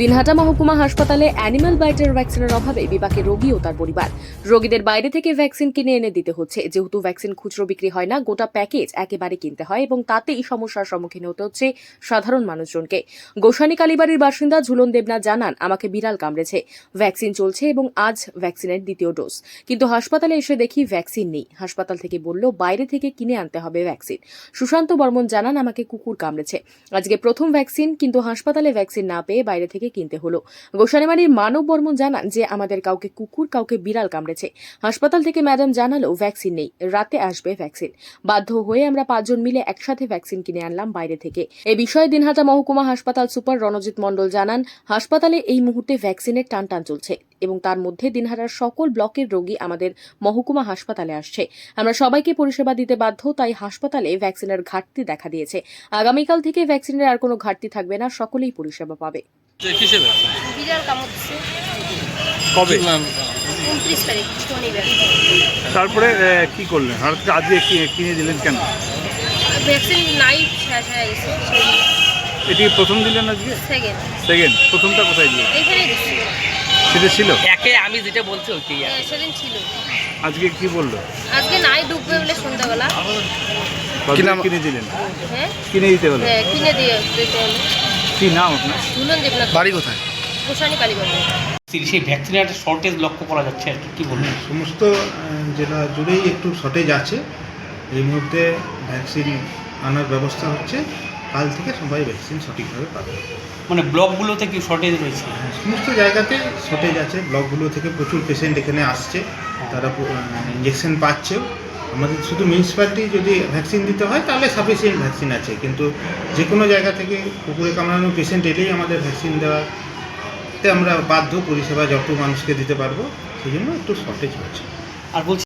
দিনহাটা মহকুমা হাসপাতালে অ্যানিমাল বাইটের ভ্যাকসিনের অভাবে বিপাকে রোগী ও তার পরিবার। রোগীদের বাইরে থেকে ভ্যাকসিন কিনে এনে দিতে হচ্ছে। যেহেতু ভ্যাকসিন খুচরো বিক্রি হয় না, গোটা প্যাকেজ একেবারে কিনতে হয় এবং তাতেই সমস্যার সম্মুখীন হতে হচ্ছে সাধারণ মানুষজনকে। গোসানি কালীবাড়ির বাসিন্দা ঝুলন দেবনাথ জানান, আমাকে বিড়াল কামড়েছে। ভ্যাকসিন চলছে এবং আজ ভ্যাকসিনের দ্বিতীয় ডোজ। কিন্তু হাসপাতালে এসে দেখি ভ্যাকসিন নেই। হাসপাতাল থেকে বলল, বাইরে থেকে কিনে আনতে হবে ভ্যাকসিন। সুশান্ত বর্মন জানান, আমাকে কুকুর কামড়েছে। আজকে প্রথম ভ্যাকসিন, কিন্তু হাসপাতালে ভ্যাকসিন না পেয়ে বাইরে থেকে কিনতে হলো। গোসানিমারির মানব বর্মন জানান যে, আমাদের কাউকে কুকুর, কাউকে বিড়াল কামড়েছে। হাসপাতাল থেকে ম্যাডাম জানালো, ভ্যাকসিন নেই, রাতে আসবে ভ্যাকসিন। বাধ্য হয়ে আমরা পাঁচজন মিলে একসাথে ভ্যাকসিন কিনে আনলাম বাইরে থেকে। এ বিষয়ে দিনহাটা মহকুমা হাসপাতাল সুপার রণজিৎ মণ্ডল জানান, হাসপাতালে এই মুহূর্তে ভ্যাকসিনের টান টান চলছে এবং তার মধ্যে দিনহাটার সকল ব্লকের রোগী আমাদের মহকুমা হাসপাতালে আসছে। আমরা সবাইকে পরিষেবা দিতে বাধ্য, তাই হাসপাতালে ভ্যাকসিনের ঘাটতি দেখা দিয়েছে। আগামীকাল থেকে ভ্যাকসিনের আর কোনো ঘাটতি থাকবে না, সকলেই পরিষেবা পাবে। কিসে ব্যবসা বিড়াল কামড় কবে? উনত্রিশ তারিখ শনিবার তারপরে আহ, কি করলেন? আর আজকে কি- কিনে দিলেন কেন? ভ্যাকসিন নাই শেষ হয়ে গেছে এটি প্রথম দিলেন আজকে? সেকেন্ড সেকেন্ড প্রথমটা কোথায় দিলেন? দিচ্ছি। সেটা ছিল? একে আমি যেটা বলছি ওইটাই আর। সেদিন ছিল। আজকে কি বলল? আজকে নাই ডুববে বলে সন্ধ্যাবেলা। কি নাম? কিনে দিলেন? হ্যাঁ? কিনে দিতে হলো? হ্যাঁ, কিনে দিয়ে দিতে হলো। কি নাম আপনার? ঝুলন দেবনাথ বাড়ি কোথায়? গোসানি সেই ভ্যাকসিনের একটা শর্টেজ লক্ষ্য করা যাচ্ছে আর কি কি বলবেন? সমস্ত জেলা জুড়েই একটু শর্টেজ আছে। এই মুহূর্তে ভ্যাকসিন আনার ব্যবস্থা হচ্ছে। কাল থেকে সবাই ভ্যাকসিন সঠিকভাবে পাবে। মানে ব্লকগুলোতে কি শর্টেজ রয়েছে? হ্যাঁ, সমস্ত জায়গাতে শর্টেজ আছে। ব্লকগুলো থেকে প্রচুর পেশেন্ট এখানে আসছে। তারা ইঞ্জেকশন পাচ্ছেও। আমাদের শুধু মিউনিসিপ্যালিটি যদি ভ্যাকসিন দিতে হয়, তাহলে সাফিসিয়েন্ট ভ্যাকসিন আছে। কিন্তু যে কোনো জায়গা থেকে কুকুরে কামড়ানো পেশেন্ট এলেই আমাদের ভ্যাকসিন দেওয়াতে আমরা বাধ্য পরিষেবা যত মানুষকে দিতে পারব সেই জন্য একটু শর্টেজ হচ্ছে। আর বলছি